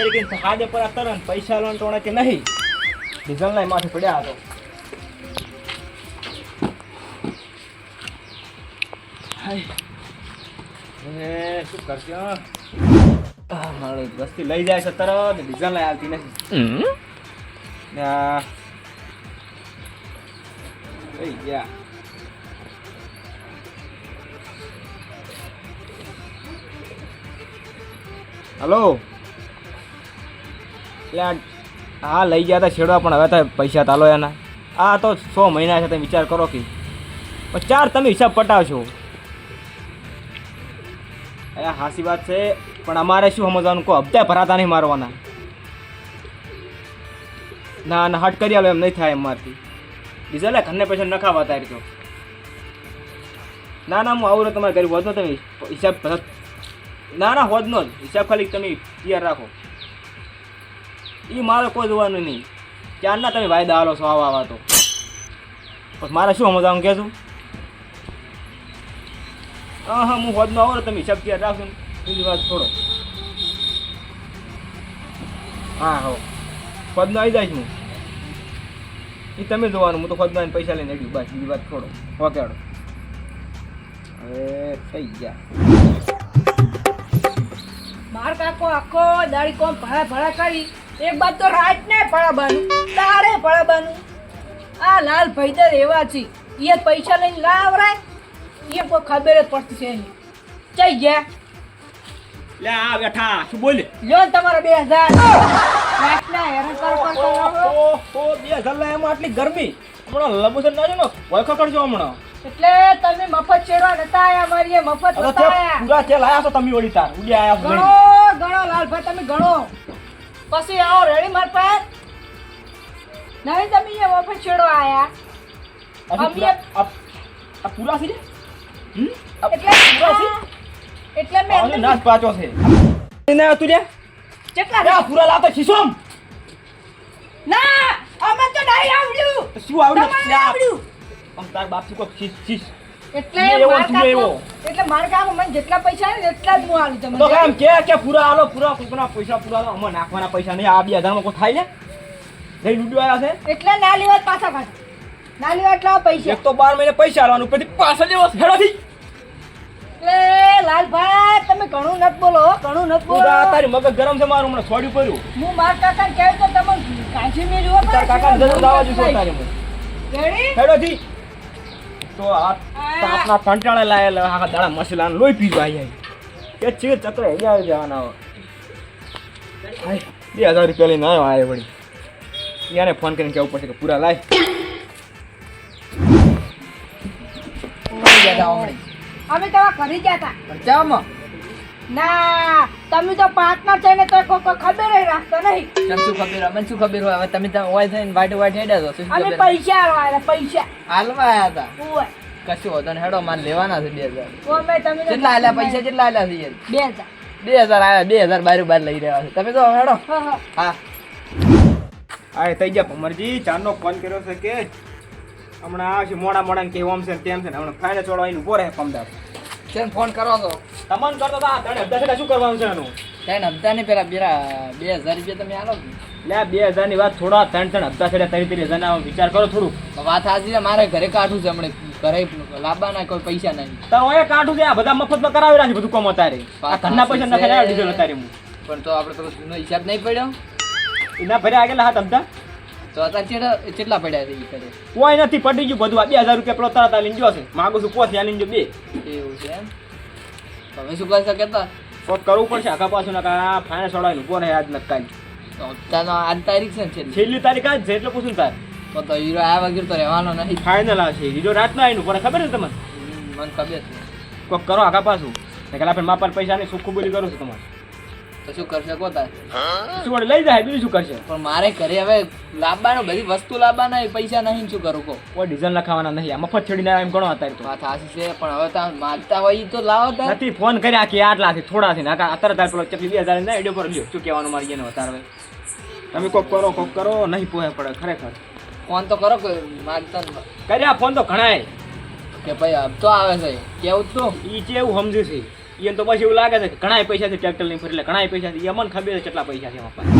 તરીકે હાડે પર આ તરત પૈસા લોન ટોણે કે નહીં? ડીઝલ ના માથે પડ્યા હતો હાય. શું કરશે? આ મારો વસ્તી લઈ જાય છે તરત ડીઝલ લઈ આવતી નથી. ને. લઈ ગયા. હલો? એટલે હા લઈ ગયા હતા છેડવા, પણ હવે તો પૈસા તાલો એના. આ તો સો મહિના છે, તમે વિચાર કરો કે. પણ ચાર તમે હિસાબ પટાવશો. અરે હાસી વાત છે, પણ અમારે શું સમજવાનું? કહો હપ્તા ભરાતા નહીં મારવાના. ના ના, હટ કરી આલો, એમ નહીં થાય અમારથી. ડીઝલ ડીઝલે ઘરને પૈસા નખાવા તારી તો ના ના, હું આવું તમારે ઘરે હોત તમે હિસાબ ના ના હોદનો જ. હિસાબ ખાલી તમે તૈયાર રાખો. એ મારે કોઈ જોવાનું નહીં. ક્યારના તમે વાયદા હાલો છો આવા આવા તો પણ મારે શું સમજવાનું કહેશું હા હા, હું હોદનો આવો તમે હિસાબ રાખજો ને? બીજી વાત છોડો. હા, હો. હોદનો આવી જાય હું. એ તમે જોવાનું, હું તો આવીને પૈસા લઈને આવી બસ, બીજી વાત છોડો. ઓકે હવે થઈ ગયા. માર કાકો આખો દાડી કોમ ભરા ભરા કરી. એક બાદ તો રાત ને પડાબાનું તારે પડાબાનું આ લાલ ભાઈદર એવા છે એ પૈસા લઈને લાવરાય એ કોઈ ખબર જ પડતી છે નહીં. ચઈ ગયા. લે આ બેઠા શું બોલે? લ્યો તમારા બે હજાર. રાતના હેરાન કર કર. ઓહો બે હજાર લાય એમાં આટલી ગરમી. હમણાં લબુસન ના ને વળખો કરજો હમણાં. એટલે તમે મફત ચેડવા નતા આયા મારી મફત નતા તે આયા. પૂરા તેલ આયા છો તમે ઓડી તાર ઉડી આયા છો ગણો ગણો લાલભાઈ તમે ગણો. પછી આવો રેડી માર પર નહીં તમે એ ઓફર છેડો આયા. અમે- પૂરા- આ- પૂરા છે હમ? એટલે પૂરા છે? એટલે મેં અંદર- નાશ પાછો છે. ના તું રે કેટલા આ પૂરા લાતો છીસોમ ના અમે તો નહીં આવડ્યું. શું આવડ્યું? આવડ્યું. આમ તાર બાપ શું કો છીસ શીશ એટલે માર કાકો- એટલે માર કાકો મને જેટલા પૈસા ને એટલા જ હું આલું તો કામ કે કે પૂરા આલો પૂરા કોકના પૈસા પૂરા આલો અમારે નાખવાના પૈસા નહીં. આ બે હજારમાં કોઈ થાય ને? લઈ લૂડ્યો આવ્યા છે? એટલે ના લેવા પાછા કાઢ ના લેવા એટલા પૈસા. એક તો બાર મહિને પૈસા આલવાનું પછી પાછા લેવા હેડાથી એટલે લાલભાઈ તમે ઘણું નત બોલો ઘણું નત બોલો. તારી મગજ ગરમ છે મારું હમણાં છોડ્યું પડ્યું. હું માર કાકા કહ્યું તો તમે મેલ્યું હો, તાર કાકા જરૂર દાવા જોઈશું તારે હેડોથી તો આ તાપના કંટાળે લાયેલા આખા દાડા મસલાને લોહી પીવા આવી કે છે ચક્ર હેડી આવી જવાના બે હજાર રૂપિયા લઈને આવ્યો આવે વળી. યાને ફોન કરીને કહેવું પડશે કે પૂરા લાય. અમે તો ઘરે ગયા હતા. ના તમે તો પાર્ટનર છે ને તો ખબર ય રાખતો નહીં. તમને શું ખબર? અમને શું ખબર હોય? હવે તમે તો હોય થઈને વાટે વાટે હેડા છો. અમે પૈસા આલવા પૈસા. આલવા આયા હતા? ઓય. કશું હોતો ને હેડો મારે લેવાના છે બે હજાર. તમે કેટલા આલ્યા? પૈસા કેટલા આલ્યા છે યાર? બે હજાર. બે હજાર આયા બે હજાર બાર બાર લઈ રહ્યા છે. તમે તો હેડો. હા હા. થઈ ગયા ભમરજી. ચારનો ફોન કર્યો છે કે હમણાં આવશે મોડા મોડા ને કેવું આમ છે તેમ છે ને હમણાં ફાઇનલ ચોડવા ઊભો રહે પમદાર કેમ ફોન કરો તો તમને કરતો તો તને અડધા ટકા શું કરવાનું છે એનું ત્રણ હપ્તા ને પેલા પેલા બે હજાર રૂપિયા તમે આલો લે બે હજારની વાત થોડા ત્રણ ત્રણ હપ્તા છેડ્યા ત્રણ ત્રણ હજાર ના વિચાર કરો થોડું. વાત સાચી છે મારે ઘરે કાઢું છે હમણાં ઘરે લાવવાના કોઈ પૈસા નહીં. તો એ કાઢું છે આ બધા મફતમાં કરાવી રાખી બધું કોમ અતારે આ ઘરના પૈસા છે. નખાય ડીઝલ અતારે હું. પણ તો આપણે તો હિસાબ નહીં પડ્યો? એના ભર્યા આગળ હાથ હપ્તા તો અત્યારે કેટલા કેટલા પડ્યા છે કરે? કોઈ નથી પડી ગયું બધું. આ બે હજાર રૂપિયા પેલો તરત લઈને ગયો છે. માગું છું પોસ લઈને જો બે. એવું છે એમ? તમે શું કરી શકે તો કોક કરવું પડશે. આખા પાછું ના ફાઇનાન્સ વાળા ઊભો રહે આજ નકાઈ તો હપ્તાનો આજ તારીખ છે ને છેલ્લી? તારીખ આજ છે એટલે પૂછું તાર. તો તો હીરો આ વગર તો રહેવાનો નથી. ફાઇનલ આ છે. રાત રાતના આવીને પડે ખબર છે તમને? મને ખબર છે. કોક કરો આખા પાછું. ને કે આપણે પૈસા નહીં સુખું બોલી કરું છું તમારે. શું કરશે કોતા શું લઈ જાય બીજું શું કરશે? પણ મારે ઘરે હવે લાવવાનું બધી વસ્તુ લાવવાના પૈસા નહીં શું કરું કો કોઈ ડીઝલ લખાવાના નહીં આ મફત છેડીને આવ્યા એમ ગણો અત્યારે તો. વાત હાસી છે પણ હવે તમે માગતા હોય તો લાવો તાર. નથી ફોન કર્યા કે આટલા થી થોડા થી નાકા અત્યારે તાર પેલો ચપલી બે હજાર ના એડિયો પર લ્યો શું કહેવાનું મારી એને વધારે તમે કોક કરો કોક કરો નહીં પોહે પડે ખરેખર. ફોન તો કરો માગતા કર્યા ફોન તો ઘણાય. કે ભાઈ હપ્તો આવે છે કેવું તું? ઈ એવું સમજ્યું છે? એને તો પછી એવું લાગે છે કે ઘણાય પૈસા છે ટ્રેક્ટર લઈને ફરી ઘણાય પૈસા છે એ મને ખબર છે કેટલા પૈસા છે એમાં પાસે.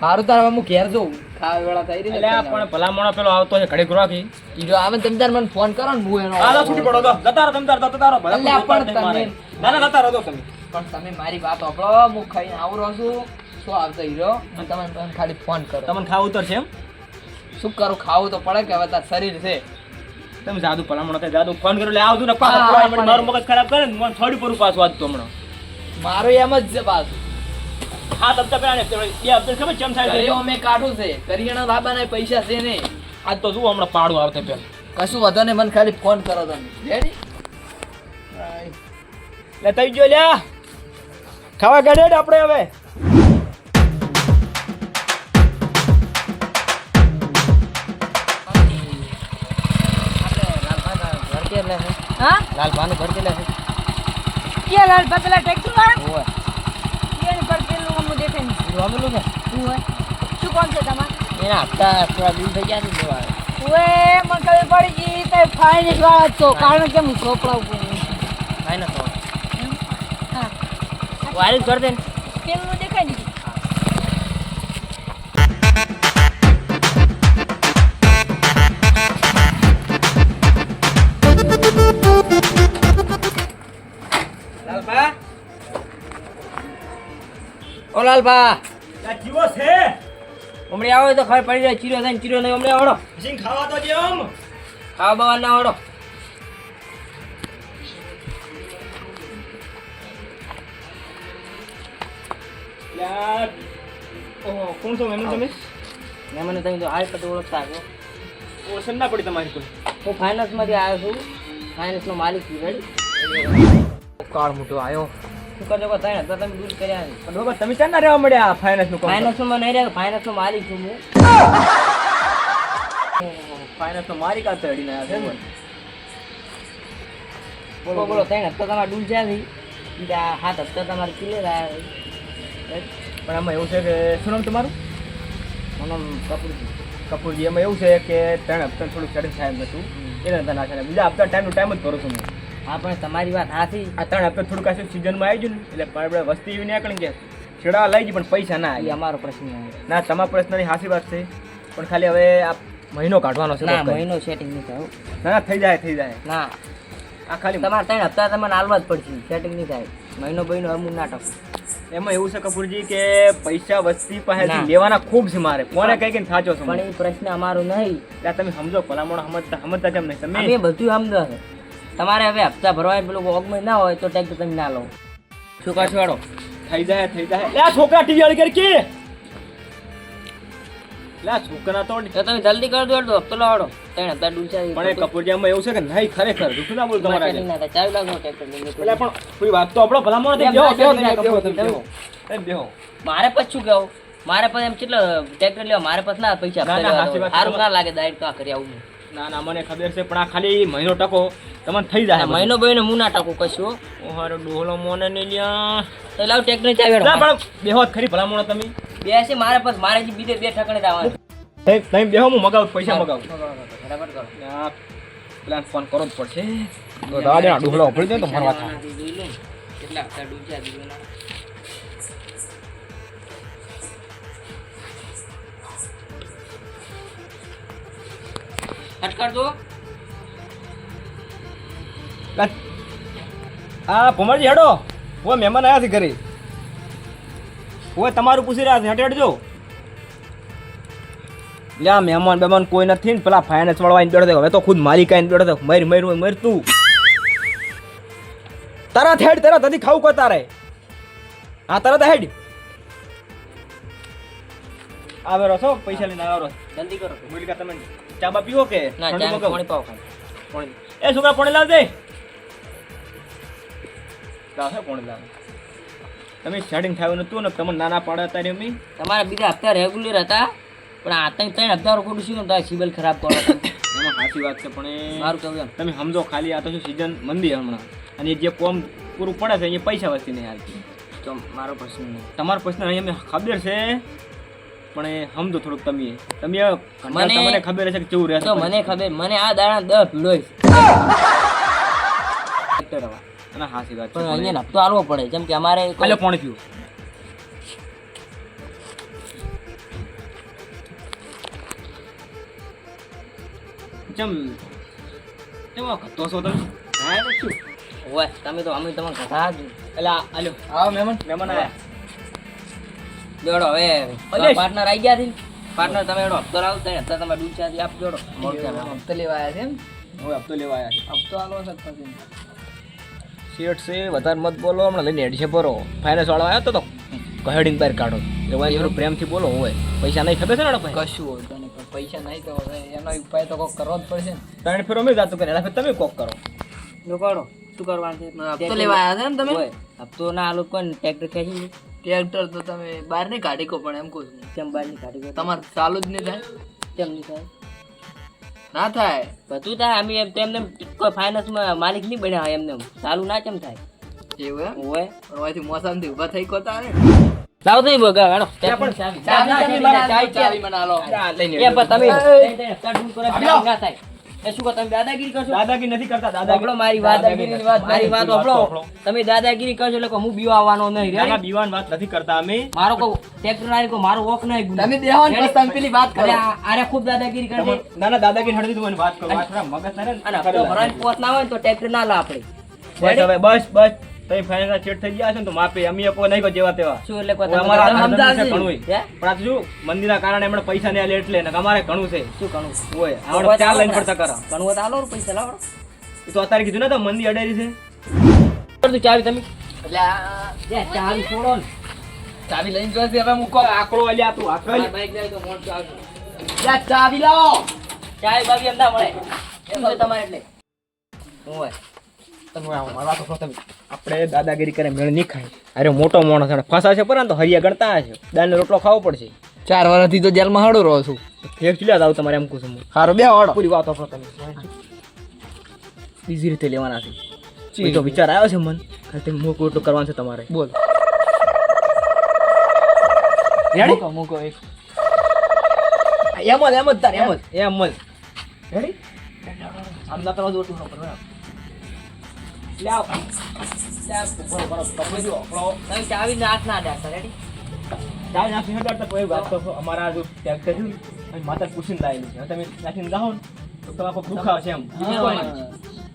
સારું તાર હું ઘેર જઉં. ખાવા વેળા થઈ રહી એટલે પણ ભલા મોણો પેલો આવતો છે ઘડી રોકી. ઈ જો આવે ને તાર મને ફોન કરો ને હું એનો આ તો છૂટી પડો તો જતા રહો તમે તાર જતા રહો. ભલા પણ તમે- ના ના જતા રહો તો તમે. પણ તમે મારી વાત સાંભળો હું ખાઈને આવું રહું છું. શું આવતો હીરો અને તમે ખાલી ફોન કરો. તમને ખાવું ઉતર છે એમ? શું કરું? ખાવું તો પડે કે હવે તાર શરીર છે. તમે જાદુ ભલામણો થાય જાદુ ફોન કર્યો? એટલે આવતું ને પાછો મારું મગજ ખરાબ કરે ને મને થોડી પૂરું પાછું વાંચતો હમણાં. મારો એમ જ છે પાછું. હા તમ તમે ને બે હપ્તા ખબર ચમ થાય? અમે કાઢું છે. કરિયાણા લાવવાના પૈસા છે ને. આજ તો જુઓ હમણાં પાડું આવતે પેલ. કશું વધો ને મને ખાલી ફોન કરો તમે. રેડી લે તઈ જો લ્યા. ખાવા ગાડે આપણે હવે? હા? લાલ ભાનું ઘર કેટલા છે. કે લાલ બદલા ટ્રેક્ટર વાળા? ઓવે કેન પર પેલું નહીં. જોવામેલું ને શું હોય શું કોણ છે તમારે? એના હપ્તા થોડા દૂર થઈ ગયા ને લેવા ઓએ મને ખબર પડી ગઈ તે ફાઇનેન્સ વાળા તો કારણ કે હું ચોપડા ઉપર ફાઈનલ તો હા વાયરસ કર દે પેલું ઓ બા જીવો છે? હમણાં આવો તો ખબર પડી જાય ચીરો થાય ચીરો નહીં હમણાં આવડો સિંહ ખાવા તો જેમ ખાવા બાવા ના આવડો ઓહો કોણ છો? મેમન તમે? મેં તમે તો હાલ પછી ઓળખતા છો ના પડી તમારી કોઈ. હું ફાઇનાન્સમાંથી આવ્યો છું. ફાઇનાન્સનો માલિક છું રેડી કાળ મોટો આવ્યો. કરજો કહો ત્રણ હજાર તમે દૂર કર્યા ને પણ બાબા તમે ચાર ના રહેવા મળ્યા ફાઇનાન્સનું કામ ફાઇનાન્સમાં નહીં રહ્યા માલિક છું હું. ફાઇનાન્સ નો મારી કાત અડીને આવ્યા છે બોલો. બોલો ત્રણ હપ્તા તમારા ડૂલથી બીજા સાત હપ્તા તમારે ક્લિયર આવ્યા પણ આમાં એવું છે કે શું નામ તમારું? મને કપડું કપૂરજી. એમાં એવું છે કે ત્રણ હપ્તા થોડું થાય હતું એના ધંધા નાખે ને બીજા હપ્તા ટાઈમ ટુ ટાઈમ જ ભરું છું હું હા પણ તમારી વાત ત્રણ હપ્તા થોડુંક આ સિઝનમાં આવી ગયું ને એટલે આપણે વસ્તી એવી નીકળી કે છેડા લઈ ગઈ પણ પૈસા ના એ અમારો પ્રશ્ન ના તમારા પ્રશ્નની હાસી વાત છે. પણ ખાલી હવે આ મહિનો કાઢવાનો છે ના મહિનો સેટિંગ નહીં થાય ના થઈ જાય થઈ જાય. ના. આ ખાલી તમારે ત્રણ હપ્તા તમને આલવા જ પડશે. સેટિંગ નહીં થાય. મહિનો મહિનો અમુક નાટક. એમાં એવું છે કપૂરજી કે પૈસા વસ્તી પાસેથી લેવાના ખૂબ છે મારે. કોને કઈ કઈ સાચો છે પણ એ પ્રશ્ન અમારો નહીં. તમે સમજો ભલામણ સમજતા સમજતા કેમ નહીં? તમે બધું સમજો છે. તમારે હવે હપ્તા ભરવા પેલું ઓગમાં ના હોય તો ટેક્સ તમે ના લો. શું કરશો વાળો? થઈ જાય થઈ જાય. લે છોકરા ટીવી વાળી કરી કે? લે છોકરા તો તો તમે જલ્દી કરી દો તો હપ્તો લાવડો ત્રણ હપ્તા ડૂલચા પણ એ કપૂરજીમાં એવું છે કે નહીં ખરેખર? જૂઠું ના બોલ તમારા. ના ચાલુ લાગો ટ્રેક્ટર એટલે પણ કોઈ વાત તો આપણો ભલામણ થઈ એમ બેહો મારે પછી શું કેવું? મારે પછી એમ કેટલો ટ્રેક્ટર લેવા? મારે પછી ના પૈસા સારું ના લાગે દાયટ તો આ કરી આવું ના ના મને ખબર છે પણ આ ખાલી મહિનો ટકો. તમને થઈ જાય મહિનો બહિનો હું ના ટકો કશું. ઓહારો ડોહલો મોને ને લ્યા. તો લાવ ટ્રેક્ટર ચાવી ના પણ બેહો ખરી ખરી મોણો તમે. બે છે મારે પછી મારે જે બીજે બે ઠકણે જ તઈ તમે બેહો હું મગાવ પૈસા મગાવ. બરાબર કરો. આ પેલા ફોન કરો જ પડશે. તો દાદા ડોહલો પડી જાય તો મારવા કેટલા ડૂબ્યા દીવાના? દો. હા ભમરજી હેડો. ઓ મહેમાન આવ્યા છે ઘરે. ઓય તમારું પૂછી રહ્યા છે. હેઠે હેડજો. લ્યા મહેમાન બેમાન કોઈ નથી ને પેલા ફાઇનાન્સ વાળા આઈને બેઠો છે. હવે તો ખુદ મારી કાંઈ બેઠો છે. મર મર મર તું. તરત હેડ તરત. નથી ખાવું કો તારે. હા તરત હેડ. આવે રહો છો? પૈસા લઈને આવ્યો રહો જલ્દી કરો. બોલી તમે ચા બા પીવો કે? ના ચા? પાણી પાવ ખાલી એ છોકરા પાણી લાવજે? લાવશે પાણી લાવ તમે સ્ટાર્ટિંગ થયું નતું ને તમને નાના પાડા હતા એમ તમારા બીજા હપ્તા રેગ્યુલર હતા પણ આ ત્રણ ત્રણ હપ્તા રોકડું શું તારે સિબલ ખરાબ કરો એમાં સાચી વાત છે પણ મારું એમ. તમે સમજો ખાલી આ તો શું સિઝન મંદી હમણાં. અને જે કોમ પૂરું પડે છે એ પૈસા વસ્તી નહીં હાલતી તો મારો પ્રશ્ન તમારો પ્રશ્ન અહીં અમને ખબર છે. પણ એ સમજો થોડુંક તમે. તમે મને- ખબર હશે કે કેવું રહેશે તો મને ખબર મને આ દાણા દસ ભીડો અને હાસી વાત પણ અહીંયા હપ્તો આલવો પડે જેમ કે અમારે એટલે પાણી પીવું ચમ ચમ આ છો તમે? હા શું? ઓય તમે તો અમે તમારે જ એલા આલ્યો આવો મહેમાન મહેમાન આયા. જોડો હવે. પાર્ટનર આવી ગયા છે. પાર્ટનર તમે એનો હપ્તો લાવો તો હપ્તા તમે ચાથી આપ જોડો. હપ્તો લેવા આવ્યા છે એમ? હવે હપ્તો લેવા આવ્યા છે. હપ્તો આલો છે શેઠ છે વધારે મત બોલો હમણાં લઈને હેડ છે ભરો ફાઇનાન્સ વાળો આવ્યો તો તો. કહેડીને બહાર કાઢો. એટલે ભાઈ પ્રેમથી બોલો હોય. પૈસા નહીં ખબર છે ને ભાઈ કશું હોય તો નહીં પૈસા નહીં તો હવે એનો ઉપાય તો કોક કરવો જ પડશે ને. ત્રણ ફેરો મેં જાતું કરે એટલે તમે કોક કરો. જો કરો શું કરવાનું છે? હપ્તો લેવા આવ્યા છે ને તમે? હપ્તો ના આ લોકો ટ્રેક્ટર ખેંચી ટ્રેક્ટર તો તમે બહાર નહીં કાઢી કો પણ એમ કહું છું કેમ બહારની કાઢી કો તમારે ચાલુ જ નહીં થાય કેમ નહીં થાય ના થાય બધું થાય અમે એમ તેમને કોઈ ફાઇનાન્સમાં માલિક નહીં બન્યા હોય એમને ચાલુ ના કેમ થાય એવું એમ હોય પણ અહીંથી મોસામથી ઊભા થઈ કોતા ને લાવ તો બગા હેડો ત્યાં પણ ચાવી. ચાવી મને ચાવી મને આલો એ પણ તમે ડૂબ કરો ના થાય એ શું તમે દાદાગીરી કરશો? દાદાગીરી નથી કરતા દાદાગીરી. મારી વાત દાદાગીરીની વાત મારી વાત સાંભળો સાંભળો. તમે દાદાગીરી કરશો એટલે હું બીવા આવવાનો નહીં. ના, ના, બીવાન વાત નથી કરતા અમે. મારો કો ટ્રેક્ટર ના કો મારો વોક નહીં. તમે દેવાન ને પછી તમે પેલી વાત અરે કરો આ- આરે ખૂબ દાદાગીરી કરે ના ના દાદાગીરી હળદી તું મને વાત કરો. વાત મગજ ના અને. ભરવાની પોત ના હોય તો ટ્રેક્ટર ના લા આપણે બસ બસ બસ. તમે ફાઇનલ ચેટ થઈ ગયા છે ને તો માપે અમે કોઈ નહીં જેવા તેવા. શું એટલે કોઈ અમારા છે ઘણુંય. પણ આ શું મંદિરના કારણે એમણે પૈસા નહીં આલે એટલે ને અમારે ઘણું છે. શું ઘણું? હોય ઘણું આપણે હોય તો ચાર લાઈન પડતા કરા. ઘણું તો આલો પૈસા લાવો. એ તો અત્યારે કીધું ને તો મંદી અડેરી છે. તું ચાવી તમે? એટલે ચાવી છોડો ને. ચાવી લઈને જોશે હવે મૂકો આકડો અલ્યા તું આકલ બાઈક લઈ તો મોટ ચાવી. ચાવી લાવો. ચાવી બાવી એમ મળે. તમારે એટલે. હું હોય આપણે દાદાગીરી કરે મેળ નહીં ખાય. અરે મોટો માણસ છે ફસા છે પરંતુ હરિયા ગણતા છે દાળનો રોટલો ખાવો પડશે. ચાર વર્ષથી તો જેલમાં હડો રહો છું. ફેક ચૂલ્યા આવું તમારે એમ કહું છું સારું બે હડો. પૂરી વાત આપો તમે બીજી રીતે લેવાના છે. તો વિચાર આવ્યો છે મન. ખાલી તમે મોકું એટલું કરવાનું છે તમારે. બોલ. રેડી મૂકો એક. એમ જ એમ જ તાર એમ જ. એમ. જ રેડી આમ ના કરવા દો નકર, બરાબર. લે આવ. લે આવ, બરો, બરો, કપડે આપણો તમે ચાવી નાખ ના દેતા રેડી ચાલ નાખી હટાડતા કોઈ વાત તો અમારા જો ટ્રેક્ટર છે ને, માતા પૂછીને લાયેલું છે. તમે નાખીને જાઓ તો તમારે કોઈ ભૂખા હશે એમ. બીજું કોઈ નહીં.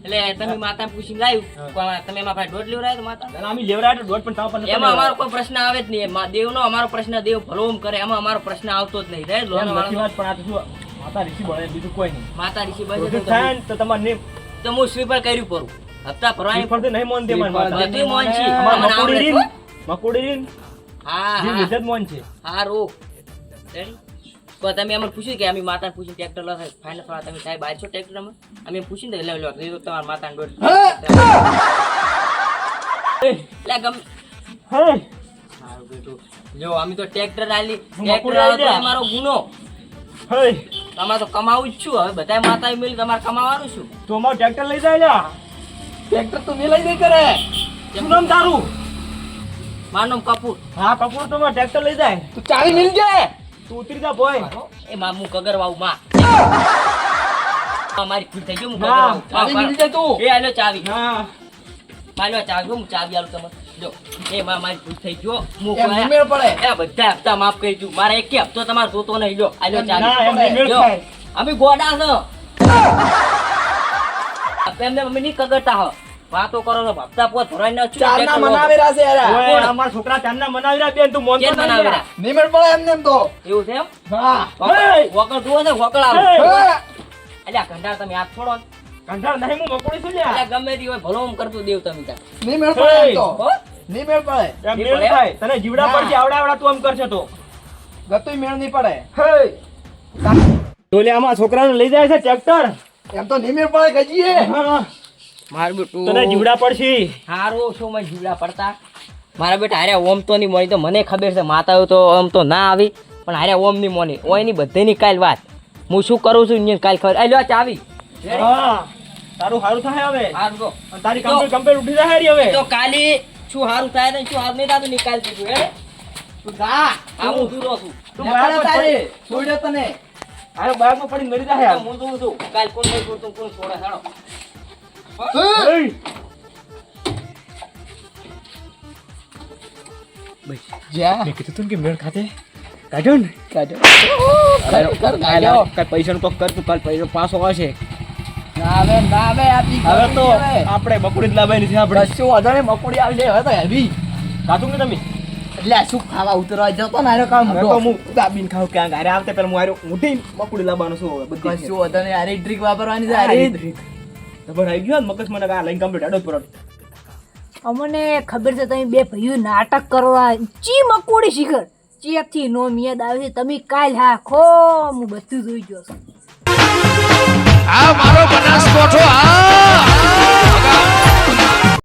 એટલે તમે માતા પૂછીને લાવ્યું તમે એમાં ભાઈ દોઢ લેવરાય તો માતા? અમે તો દોઢ પણ એમાં અમારો કોઈ પ્રશ્ન આવે જ નહીં. દેવનો અમારો પ્રશ્ન દેવ ભલો કરે. એમાં અમારો પ્રશ્ન આવતો જ નહીં. રે લોનો. વાત, પણ આ તો શું માતા ઋષિ બળે બીજું કોઈ નહીં. માતા ઋષિ તો તમારે તો હું સ્વીપર કર્યું પરું હપ્તા ભરવાની શ્રીફળથી નહીં મોન દે મારી માતા. બધું મોન છે. અમારે મકોડી રીન, તો. મકોડી રીન, હા હા. વિજત મોન છે. હારું રેડી તો તમે અમને પૂછ્યું કે અમે માતા પૂછીને ટ્રેક્ટર લો ફાઇનલ ફરવા તમે સાહેબ બહાર છો ટ્રેક્ટરમાં અમે પૂછીને લે લો કીધું તમારા માતાને દોઢ એટલે ગમ. હે? જો અમે તો ટ્રેક્ટર આલી. ટ્રેક્ટર આલો તો અમારો ગુનો. હે? તમારે તો કમાવું જ છું. હવે બધા માતા મિલ તમારે કમાવાનું છું તો અમારું ટ્રેક્ટર લઈ જાય લ્યા. ટ્રેક્ટર તું વેલાઈ દે કરે. શું નામ તારું? માનમ કપૂર. હા કપૂર તો અમારું ટ્રેક્ટર લઈ જાય. તું ચાવી મિલ જાય તું ઉતરી જા બોય એ મામુ હું કગરવાઉ માં મારી. ભૂલ થઈ ગઈ હું ના, કગરવાઉ ચાવી મિલ જાય તું. એ આલો ચાવી. હા. માલો ચાવી હું ચાવી આલું તમને. જો એ માં મારી ભૂલ થઈ ગયો હું. એમ પડે. એ બધા હપ્તા માફ કરી દઉં મારે એક હપ્તો તમારે જોતો નહીં લો આલ્યો એમ ચાવી. જો. અમે ગોડા છો. એમને મમ્મી ની કગરતા હો. વાતો કરો છો હપ્તા પોત ભરાઈ ને છું ચાર ના મનાવેરા છે યાર. અમાર છોકરા ચાર ના મનાવી રહ્યા બેન તું મોન તો મનાવી રહ્યા? નિમેળ પડે એમને એમ તો. એવું છે એમ? હા. વકળ જુઓ છે વકળ આવું. હે! હે! અલ્યા કંટાળ તમે હાથ છોડો કંટાળ નહીં હું મકોડી છું લ્યા. ગમે તે હોય ભલો હું કરતો દેવ તમે ત્યાં. નિમેળ પડે એમ તો. હો? પડે એમ નહીં મેળ પડે એમ? થાય. તને જીવડા ના. પરથી આવડા આવડા તું એમ કરશે તો. ગતુય મેળ નહીં પડે. તો લે આમાં છોકરાને લઈ જાય છે ટ્રેક્ટર. એમ તો નિમેળ પડે ગજીએ. હા. મારું બેટું. તને જીવડા પડશે. હારું શું મને જીવડા પડતા? મારા બેટા હારે ઓમ તો નહીં મળી તો મને ખબર છે માતાઓ તો આમ તો ના આવી પણ હારે ઓમ નહીં મોની ઓયની બધીની કાલ વાત. હું શું કરું છું એને કાલ ખબર. લ્યો ચાવી હા. તારું સારું થાય હવે? હારું તારી કમ્પ્લીટ કમ્પ્લીટ ઉઠી જાય હારી હવે? તો કાલી શું હારું થાય ને શું હારું નહીં થતું નિકાલ દીધું. હે તું જા. આવું હું દૂરો છું. તું મારા તારે. છોડ્યો તને. આનો બાગમાં પડી મરી જાય હું તો હું કાલ કોણ કોઈ કોણ કોણ છોડે હાડો જા. મેં કીધું તું કે પૈસા નું તો કર તું કાલ પૈસો તો આપણે મકોડી લાવવાની છે આપણે. શું વધારે મકોડી આવી જાય હવે તો હેવી ખાતું કે તમે? એટલે આ શું ખાવા ઉતરવા જતો ને આનો કામ તો હું દાબીન ખાવ ક્યાં ગારે આવતે પેલા હું આર્યો ઊંધી બકુડી લાવવાનું શું હવે બધું શું નહીં આરી ટ્રીક વાપરવાની છે આરે આરી ખબર આવી ગયો મગજ મને આ લઈને કમ્પ્લીટ હેડો જ અમને ખબર છે તમે બે ભાઈઓ નાટક કરવા ચી મકોડી શીખર? ચેકથી નો મિયાદ આવે છે તમે કાલ હા ખો હું બધું જોઈ ગયો છું આ મારો બનાસકોઠો આ!